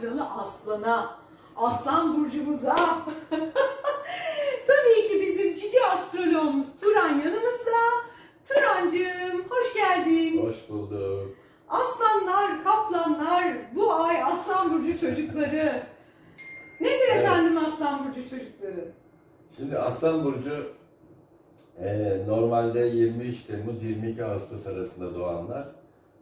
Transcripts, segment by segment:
kralı Aslan'a, Aslan burcumuza. Tabii ki bizim cici astroloğumuz Turan yanımızda. Turancığım hoş geldin. Hoş bulduk. Aslanlar, kaplanlar, bu ay Aslan Burcu çocukları. Nedir Evet. efendim Aslan Burcu çocukları? Şimdi Aslan Burcu e, normalde 23 Temmuz 22 Ağustos arasında doğanlar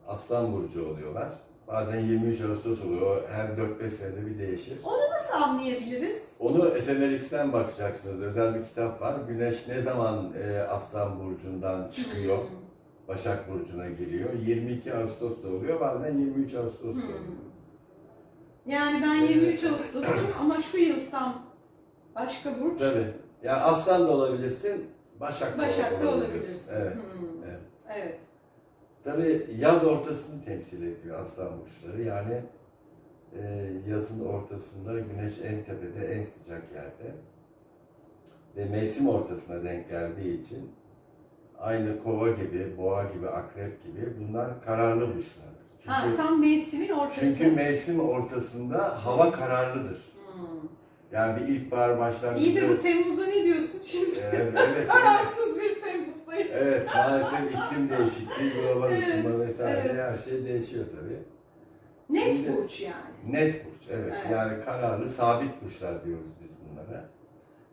Aslan Burcu oluyorlar. Bazen 23 Ağustos oluyor. Her 4-5 senede bir değişir. Onu nasıl anlayabiliriz? Onu efemeristen bakacaksınız. Özel bir kitap var. Güneş ne zaman e, Aslan Burcu'ndan çıkıyor? Hmm. Başak Burcu'na giriyor. 22 Ağustos'ta oluyor. Bazen 23 Ağustos'ta Hmm. oluyor. Yani ben Evet. 23 Ağustos'um ama şu yılsam başka burç. Tabii. Yani Aslan da olabilirsin, Başak da Başak'ta olabilirsin. olabilirsin. Evet. Hmm. evet. Evet. Tabii yaz ortasını temsil ediyor aslan burçları. Yani e, yazın ortasında güneş en tepede, en sıcak yerde. Ve mevsim ortasına denk geldiği için aynı kova gibi, boğa gibi, akrep gibi bunlar kararlı burçlardır. Ha, Çünkü, tam mevsimin ortası. çünkü mevsim ortasında hava kararlıdır. Hmm. Yani bir ilkbahar başlangıcı... İyi de bu Temmuz'a ne diyorsun şimdi? Evet, evet, evet. Kararsız. Evet, maalesef iklim değişikliği, global ısınma vesaire evet. her şey değişiyor tabii. Net Şimdi- burç yani. Net burç, evet. Evet. Yani kararlı, sabit burçlar diyoruz biz bunlara.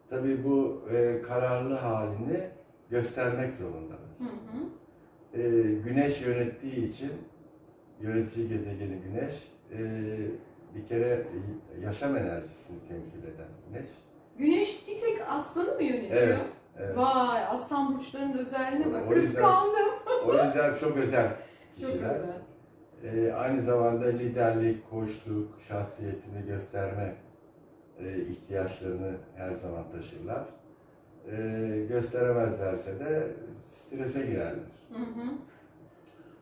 Tabii bu e, kararlı halini göstermek zorundalar. Hı hı. E, güneş yönettiği için, yönetici gezegeni Güneş, e, bir kere yaşam enerjisini temsil eden Güneş. Güneş bir tek aslanı mı yönetiyor? Evet, evet. Vay aslan burçlarının özelliğine bak. O yüzden- Kıskandım. O yüzden çok özel Çok kişiler. güzel. E, aynı zamanda liderlik, koçluk, şahsiyetini gösterme e, ihtiyaçlarını her zaman taşırlar. E, gösteremezlerse de strese girerler. Hı hı.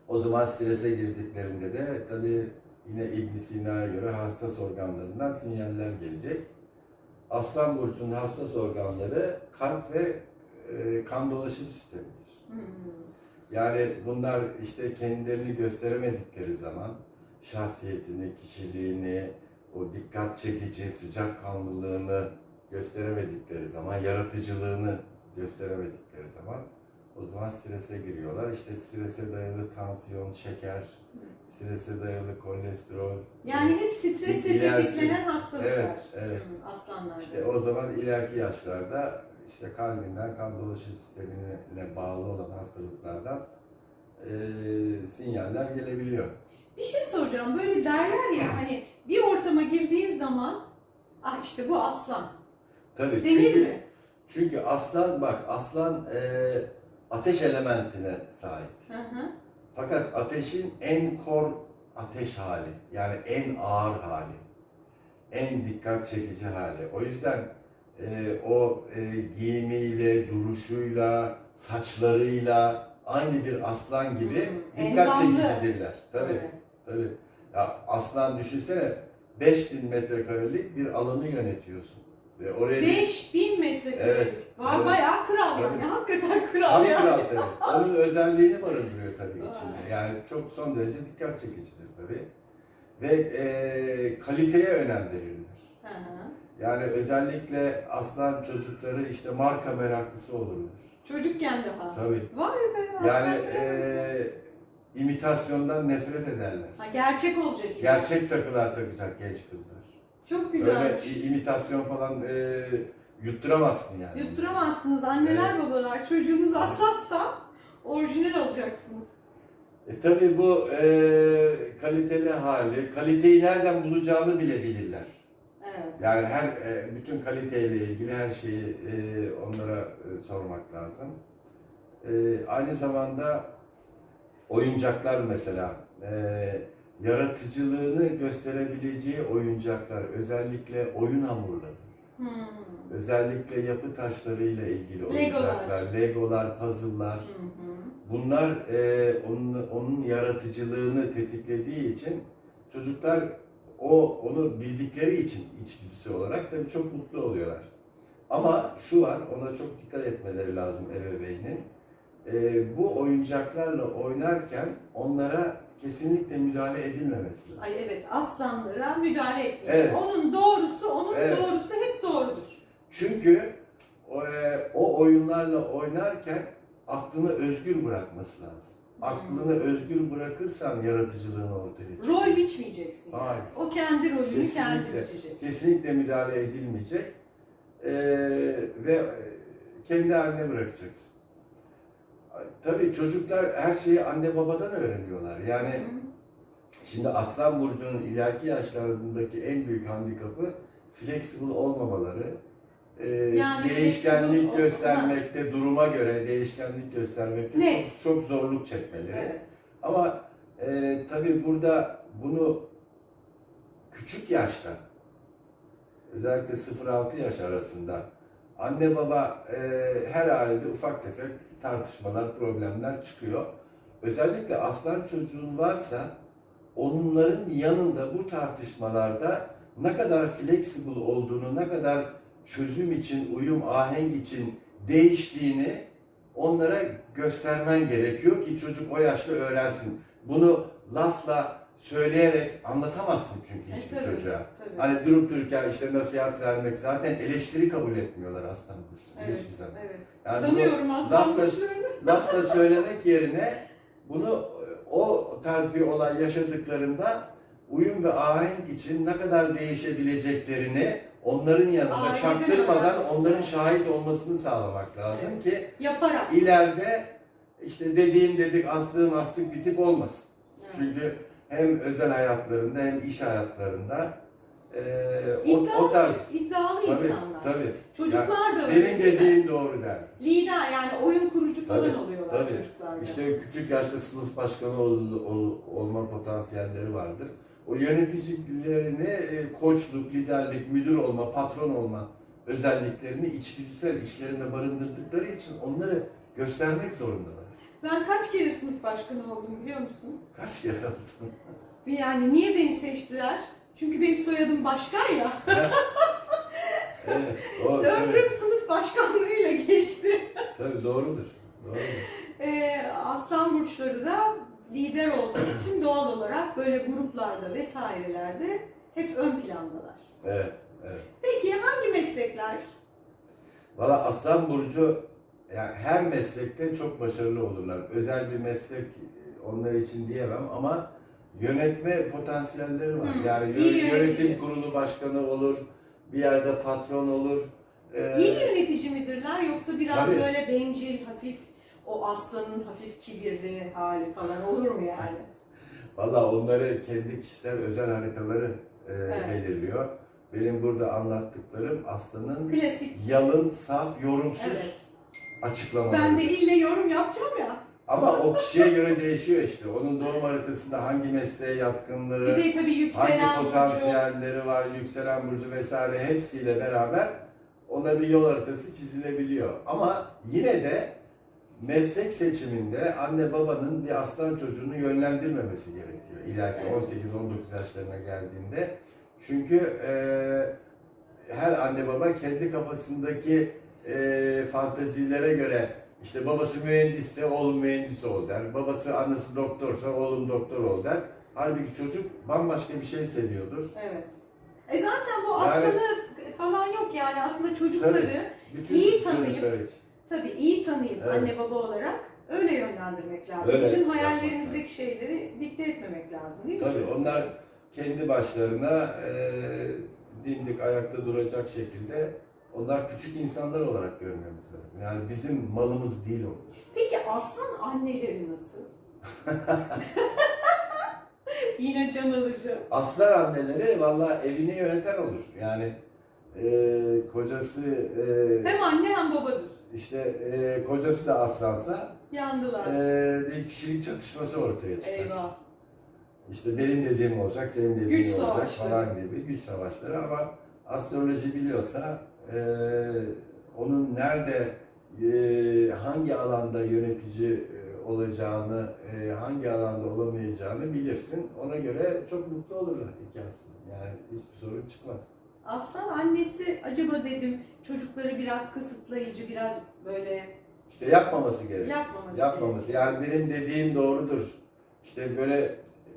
O zaman strese girdiklerinde de tabii yine ibn Sina'ya göre hassas organlarından sinyaller gelecek. Aslan burcunun hassas organları kalp ve e, kan dolaşım sistemidir. Hı. Yani bunlar işte kendilerini gösteremedikleri zaman şahsiyetini, kişiliğini, o dikkat çekici, sıcakkanlılığını gösteremedikleri zaman, yaratıcılığını gösteremedikleri zaman o zaman strese giriyorlar. İşte strese dayalı tansiyon, şeker, strese dayalı kolesterol. Yani hep stresle İleriki- tetiklenen hastalıklar. Evet, evet. Hı, aslanlarda. İşte o zaman ileriki yaşlarda işte kalbinden, kan dolaşım sistemine bağlı olan hastalıklardan eee sinyaller gelebiliyor. Bir şey soracağım. Böyle derler ya hani bir ortama girdiğin zaman ah işte bu aslan. Tabii Denir çünkü, mi? çünkü aslan bak aslan eee, ateş elementine sahip. Hı hı. Fakat ateşin en kor ateş hali yani en ağır hali. En dikkat çekici hali. O yüzden eee, o eee, giyimiyle, duruşuyla, saçlarıyla aynı bir aslan gibi Hmm, dikkat endamlı. çekicidirler. Tabii. Evet. Tabii. Ya aslan düşünsene 5000 metrekarelik bir alanı yönetiyorsun. Ve oraya bir 5000 metre Evet, Var evet. bayağı kral yani. Tabii. Hakikaten kral tam ya. kral tabii. Onun özelliğini barındırıyor tabii içinde. Yani çok son derece dikkat çekicidir tabii. Ve e, kaliteye önem. Hı hı. Yani özellikle aslan çocukları işte marka meraklısı olurlar. Çocukken daha. Tabii. Vay be Yani aslan. e, imitasyondan nefret ederler. ha, gerçek olacak. yani. Gerçek takılar takacak genç kızlar. Çok Öyle güzel. i- imitasyon falan e, yutturamazsın yani. Yutturamazsınız anneler babalar. Çocuğunuz aslansa orijinal olacaksınız. E tabi bu e, kaliteli hali, kaliteyi nereden bulacağını bile bilirler. Evet. Yani her e, bütün kaliteyle ilgili her şeyi e, onlara e, sormak lazım. E, aynı zamanda oyuncaklar mesela e, yaratıcılığını gösterebileceği oyuncaklar, özellikle oyun hamurları, Hmm. özellikle yapı taşlarıyla ilgili Legolar. oyuncaklar, legolar, puzzle'lar. Hı hı. Bunlar e, onun, onun yaratıcılığını tetiklediği için çocuklar o onu bildikleri için içgüdüsü olarak tabii çok mutlu oluyorlar. Ama şu var, ona çok dikkat etmeleri lazım ebeveynin. E, bu oyuncaklarla oynarken onlara kesinlikle müdahale edilmemesi lazım. Ay evet aslanlara müdahale etmeyecek. Evet. Onun doğrusu, onun Evet. doğrusu hep doğrudur. Çünkü o, e, o oyunlarla oynarken aklını özgür bırakması lazım. Aklını özgür bırakırsan yaratıcılığın ortaya çıkıyor. Rol biçmeyeceksin. yani. Hayır. O kendi rolünü kendi Kesinlikle. biçecek. Kesinlikle müdahale edilmeyecek Ee, ve e, kendi haline bırakacaksın. Tabii çocuklar her şeyi anne babadan öğreniyorlar. Yani. Şimdi Aslan Burcu'nun ileriki yaşlarındaki en büyük handikapı flexible olmamaları, e, Yani değişkenlik göstermekte, duruma göre değişkenlik göstermekte Net. çok, çok zorluk çekmeleri. Evet. Ama e, tabii burada bunu küçük yaşta, özellikle 0-6 yaş arasında anne baba e, her halde ufak tefek tartışmalar, problemler çıkıyor. Özellikle aslan çocuğun varsa onların yanında bu tartışmalarda ne kadar flexible olduğunu, ne kadar çözüm için, uyum, ahenk için değiştiğini onlara göstermen gerekiyor ki çocuk o yaşta öğrensin. Bunu lafla söyleyerek anlatamazsın çünkü E, hiçbir tabii, çocuğa. tabii. Hani durup dururken işte nasihat vermek zaten eleştiri kabul etmiyorlar aslan kuşları Evet, hiçbir zaman. evet. Yani Tanıyorum aslan lafla- kuşlarını. lafla söylemek yerine bunu o tarz bir olay yaşadıklarında uyum ve ahenk için ne kadar değişebileceklerini onların yanında Aileden çaktırmadan onların şahit olmasını sağlamak lazım ki Yaparak. ileride işte dediğim dedik aslığım astık bir tip olmasın. Evet. Çünkü hem özel hayatlarında hem iş hayatlarında o, İddialı, o tarz iddialı tabii, insanlar. tabii. Çocuklar da öyle Benim dediğim doğru der. Lider yani oyun kurucu falan Tabii, oluyorlar tabii. çocuklar. da. İşte küçük yaşta sınıf başkanı ol- ol- olma potansiyelleri vardır. O yöneticilerini e, koçluk, liderlik, müdür olma, patron olma özelliklerini içgüdüsel işlerinde barındırdıkları için onları göstermek zorundalar. Ben kaç kere sınıf başkanı oldum biliyor musun? Kaç kere oldu? Yani niye beni seçtiler? Çünkü benim soyadım başkan ya. evet, tabii, Ömrüm sınıf başkanlığıyla geçti. tabii doğrudur. doğrudur. Ee, aslan burçları da lider olduğu için doğal olarak böyle gruplarda vesairelerde hep ön plandalar. Evet, evet. Peki hangi meslekler? Valla Aslan Burcu yani her meslekte çok başarılı olurlar. Özel bir meslek onlar için diyemem ama yönetme potansiyelleri var. Hı, Yani yö- yönetim kurulu başkanı olur, bir yerde patron olur. Ee, İyi yönetici midirler yoksa biraz Tabii. böyle bencil, hafif o aslanın hafif kibirli hali falan olur mu yani? Valla onları kendi kişisel özel haritaları e, Evet. belirliyor. Benim burada anlattıklarım Aslan'ın Klasik. yalın, saf, yorumsuz Evet. Açıklamaları. Ben de ille yorum yapacağım ya. Ama o kişiye göre değişiyor işte. Onun doğum haritasında hangi mesleğe yatkınlığı, Bir de tabii yükselen hangi burcu. potansiyelleri var, yükselen burcu vesaire hepsiyle beraber ona bir yol haritası çizilebiliyor. Ama yine de meslek seçiminde anne babanın bir aslan çocuğunu yönlendirmemesi gerekiyor. İleriki Evet. 18-19 yaşlarına geldiğinde. Çünkü eee, her anne baba kendi kafasındaki eee fantezilere göre işte babası mühendisse oğlum mühendis ol der. Babası annesi doktorsa oğlum doktor ol der. Halbuki çocuk bambaşka bir şey seviyordur. Evet. E zaten bu Yani- aslanı falan yok yani aslında çocukları Bütün İyi tanıyıp- çocuklar için. tabii iyi tanıyıp Evet. anne baba olarak öyle yönlendirmek lazım. Öyle Bizim yapmak hayallerimizdeki şeyleri dikte etmemek lazım değil mi? Tabii çocuklara? onlar kendi başlarına eee dimdik ayakta duracak şekilde onlar küçük insanlar olarak görmemiz lazım. Yani bizim malımız değil o. Peki aslan anneleri nasıl? Yine can alıcı. Aslan anneleri valla evini yöneten olur. Yani eee, kocası eee, Hem anne hem babadır. işte eee, kocası da aslansa Yandılar. eee, bir kişilik çatışması ortaya çıkar. Eyvah. İşte benim dediğim olacak, senin dediğin Güç olacak savaşları. falan gibi güç savaşları ama astroloji biliyorsa eee, onun nerede eee, hangi alanda yönetici eee, olacağını, eee, hangi alanda olamayacağını bilirsin. Ona göre çok mutlu olurlar aslında. Yani hiçbir sorun çıkmaz. Aslan annesi acaba dedim çocukları biraz kısıtlayıcı, biraz böyle İşte yapmaması gerek. yapmaması Yapmaması. Yani benim dediğim doğrudur. İşte böyle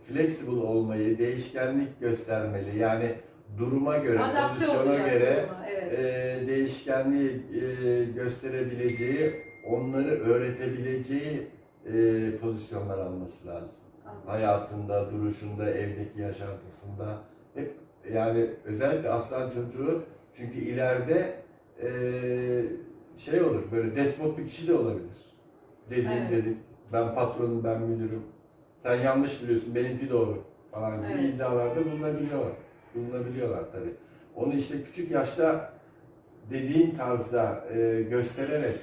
flexible olmayı, değişkenlik göstermeli. Yani duruma göre, Adapte pozisyona olacak göre duruma, evet. e, değişkenliği e, gösterebileceği, onları öğretebileceği e, pozisyonlar alması lazım. Anladım. Hayatında, duruşunda, evdeki yaşantısında hep yani özellikle aslan çocuğu çünkü ileride e, şey olur böyle despot bir kişi de olabilir. Dediğin Evet. dedik ben patronum ben müdürüm sen yanlış biliyorsun benimki doğru falan gibi Evet. iddialarda bulunabiliyorlar. Bulunabiliyorlar tabii. Onu işte küçük yaşta dediğin tarzda e, göstererek,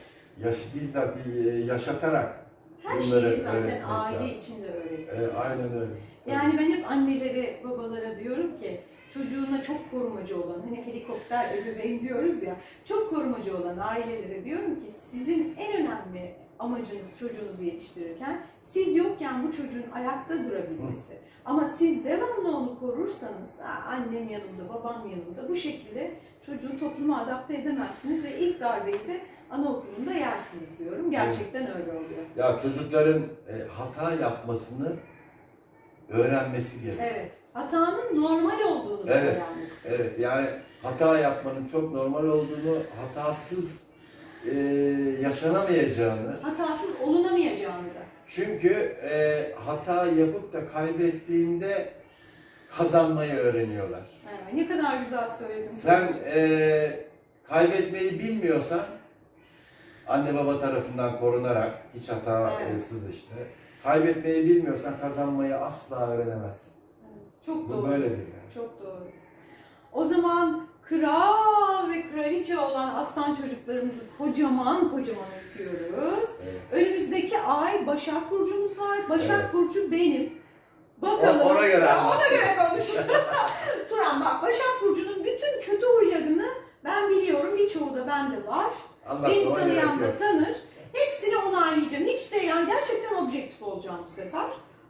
yaş, bizzat e, yaşatarak Her bunları şeyi zaten aile lazım. içinde öğretmek e, aynen öyle. Yani ben hep annelere, babalara diyorum ki çocuğuna çok korumacı olan, hani helikopter ebeveyn diyoruz ya, çok korumacı olan ailelere diyorum ki sizin en önemli amacınız çocuğunuzu yetiştirirken siz yokken bu çocuğun ayakta durabilmesi. Ama siz devamlı onu korursanız, "Aa, annem yanımda, babam yanımda bu şekilde çocuğu topluma adapte edemezsiniz ve ilk darbeyi de anaokulunda yersiniz diyorum. Gerçekten öyle oluyor. Ya çocukların e, hata yapmasını öğrenmesi gerekiyor. Evet. Hatanın normal olduğunu Evet. öğrenmesi. Evet yani hata yapmanın çok normal olduğunu, hatasız e, yaşanamayacağını, Hatasız olunamayacağını da. Çünkü e, hata yapıp da kaybettiğinde kazanmayı öğreniyorlar. Evet, ne kadar güzel söyledin. Sen e, kaybetmeyi bilmiyorsan, anne baba tarafından korunarak, hiç hatasız işte, kaybetmeyi bilmiyorsan kazanmayı asla öğrenemezsin. Evet, Çok Bu doğru. böyledir yani. Çok doğru. O zaman kral ve kraliçe olan aslan çocuklarımızı kocaman kocaman öpüyoruz. Evet. Önümüzdeki ay Başak Burcumuz var. Başak Evet. Burcu benim. Bakalım. O- ona göre Ya, anlat. Ona göre konuş. Turan bak Başak Burcu'nun bütün kötü huylarını ben biliyorum. Birçoğu da bende var. Beni ona gerek tanıyan da yok. tanır. Hepsini onaylayacağım. Hiç de yani gerçekten objektif olacağım bu sefer.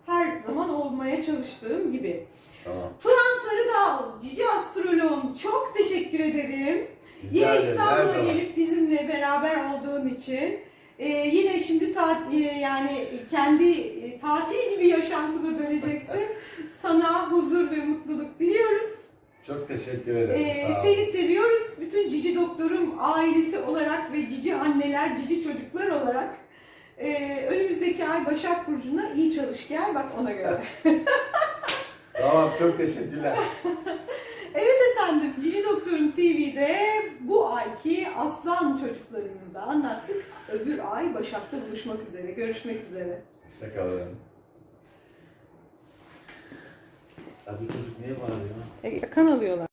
Her zaman olmaya çalıştığım gibi. Tamam. Turan Sarıdal, Cici Astroloğum çok teşekkür ederim. Rica Yine ederim, her İstanbul'a zaman. gelip bizimle beraber olduğun için. Ee, yine şimdi ta- e, yani kendi e, tatil gibi yaşantına döneceksin. Sana huzur ve mutluluk diliyoruz. Çok teşekkür ederim. Ee, seni seviyoruz. Bütün Cici Doktorum ailesi olarak ve Cici anneler, Cici çocuklar olarak. Ee, önümüzdeki ay Başak Burcu'na iyi çalış gel bak ona göre. Tamam, çok teşekkürler. efendim Cici Doktorum TV'de bu ayki aslan çocuklarımızı da anlattık. Öbür ay Başak'ta buluşmak üzere. Görüşmek üzere. Hoşçakalın. Ya bu çocuk niye bağırıyor? E, kan alıyorlar.